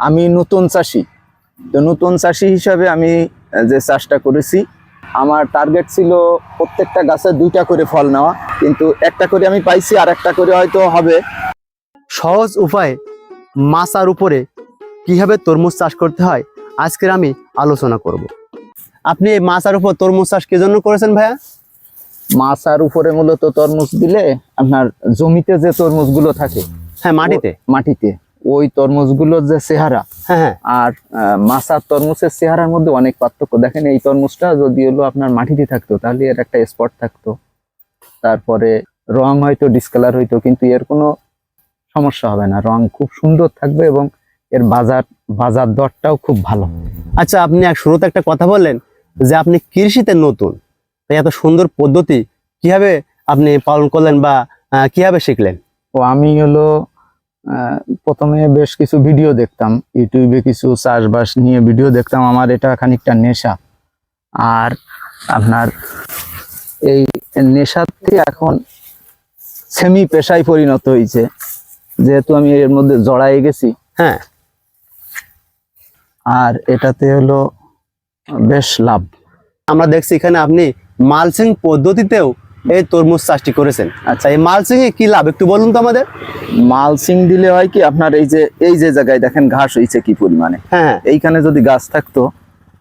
আমি নতুন চাষি। তো নতুন চাষি হিসাবে আমি যে চাষটা করেছি আমার টার্গেট ছিল প্রত্যেকটা গাছে দুইটা করে ফল নেওয়া কিন্তু একটা করে আমি পাইছি আর একটা করে হয়তো হবে। সহজ উপায়ে মাছার উপরে কীভাবে তরমুজ চাষ করতে হয় আজকের আমি আলোচনা করব। আপনি এই মাছার উপর তরমুজ চাষ কি জন্য করেছেন ভাইয়া? মাছার উপরে মূলত তরমুজ দিলে আপনার জমিতে যে তরমুজগুলো থাকে হ্যাঁ মাটিতে। মাটিতে। ওই তরমুজগুলোর যে চেহারা হ্যাঁ হ্যাঁ। আর মাছার তরমুজের চেহারার মধ্যে অনেক পার্থক্য। দেখেন এই তরমুজটা যদি হলো আপনার মাটিতে থাকতো তাহলে এর একটা স্পট থাকতো। তারপরে রং হয়তো ডিসকালার হইতো কিন্তু এর কোনো সমস্যা হবে না। রং খুব সুন্দর থাকবে এবং এর বাজার বাজার দরটাও খুব ভালো। আচ্ছা আপনি এক শুরুতে একটা কথা বললেন যে আপনি কৃষিতে নতুন। তাই এত সুন্দর পদ্ধতি কীভাবে আপনি পালন করলেন বা কীভাবে শিখলেন? তো আমি হলো প্রথমে বেশ কিছু ভিডিও দেখতাম ইউটিউবে কিছু চাষবাস নিয়ে ভিডিও দেখতাম আমার এটা খানিকটা নেশা। আর আপনার এই থেকে এখন সেমি পেশায় পরিণত হয়েছে যেহেতু আমি এর মধ্যে জড়াই গেছি। হ্যাঁ। আর এটাতে হলো বেশ লাভ। আমরা দেখছি এখানে আপনি মালসিং পদ্ধতিতেও এই তরমুজ চাষটি করেছেন। আচ্ছা এই মালসিং এ কি লাভ? একটু বলুন তো আমাদের। মালসিং দিলে হয় কি আপনার এই যে এই যে জায়গায় দেখেন ঘাস হয়েছে কি পরিমাণে। হ্যাঁ এইখানে যদি গাছ থাকতো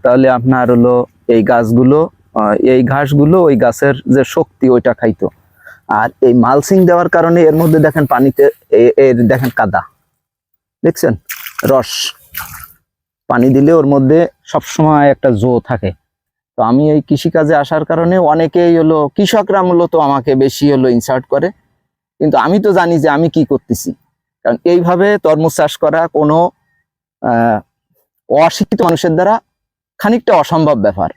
তাহলে আপনার হলো এই গাছগুলো এই ঘাসগুলো ওই গাছের যে শক্তি ওইটা খাইতো। আর এই মালসিং দেওয়ার কারণে এর মধ্যে দেখেন পানিতে এর দেখেন কাদা। দেখছেন? রস। পানি দিলে ওর মধ্যে সবসময় একটা জো থাকে। তো আমি এই কৃষিকাজে আসার কারণে অনেকেই হলো কৃষকরা মূলত আমাকে বেশি হলো ইনসার্ট করে। কিন্তু আমি তো জানি যে আমি কি করতেছি। কারণ এইভাবে তরমুজ চাষ করা কোনো অশিক্ষিত মানুষের দ্বারা খানিকটা অসম্ভব ব্যাপার।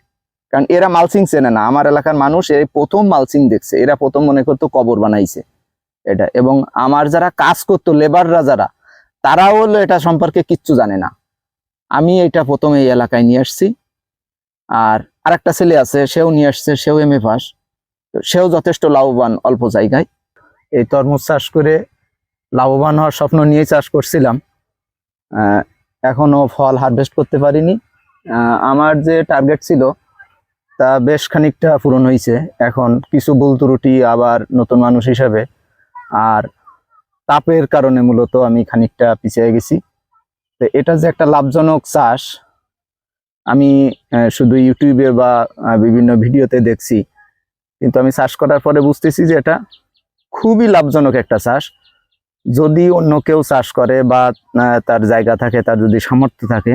কারণ এরা মালসিং চেনে না। আমার এলাকার মানুষ এই প্রথম মালসিং দেখছে। এরা প্রথম মনে করতো কবর বানাইছে এটা। এবং আমার যারা কাজ করতো লেবাররা যারা, তারাও হলো এটা সম্পর্কে কিচ্ছু জানে না। আমি এটা প্রথম এই এলাকায় নিয়ে আসছি। আর আরেকটা ছেলে আছে, সেও নিয়ে আসছে, সেও এম এ পাস সেও যথেষ্ট লাভবান অল্প জায়গায়। এই তরমুজ চাষ করে লাভবান হওয়ার স্বপ্ন নিয়ে চাষ করছিলাম। এখনও ফল হারভেস্ট করতে পারিনি। আমার যে টার্গেট ছিল, তা বেশ খানিকটা পূরণ হয়েছে এখন কিছু ভুল ত্রুটি আবার নতুন মানুষ হিসাবে। আর তাপের কারণে মূলত আমি খানিকটা পিছিয়ে গেছি। তো এটা যে একটা লাভজনক চাষ আমি শুধু ইউটিউবে বা বিভিন্ন ভিডিওতে দেখছি। কিন্তু আমি চাষ করার পরে বুঝতেছি যে এটা খুবই লাভজনক একটা চাষ যদি অন্য কেউ চাষ করে বা তার জায়গা থাকে, তার যদি সামর্থ্য থাকে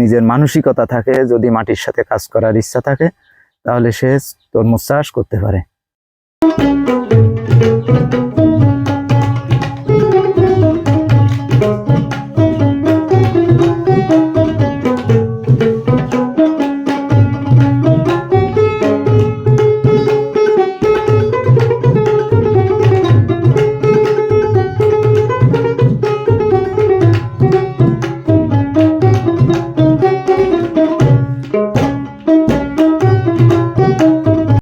নিজের মানসিকতা থাকে, যদি মাটির সাথে কাজ করার ইচ্ছা থাকে, তাহলে সে তরমুজ চাষ করতে পারে।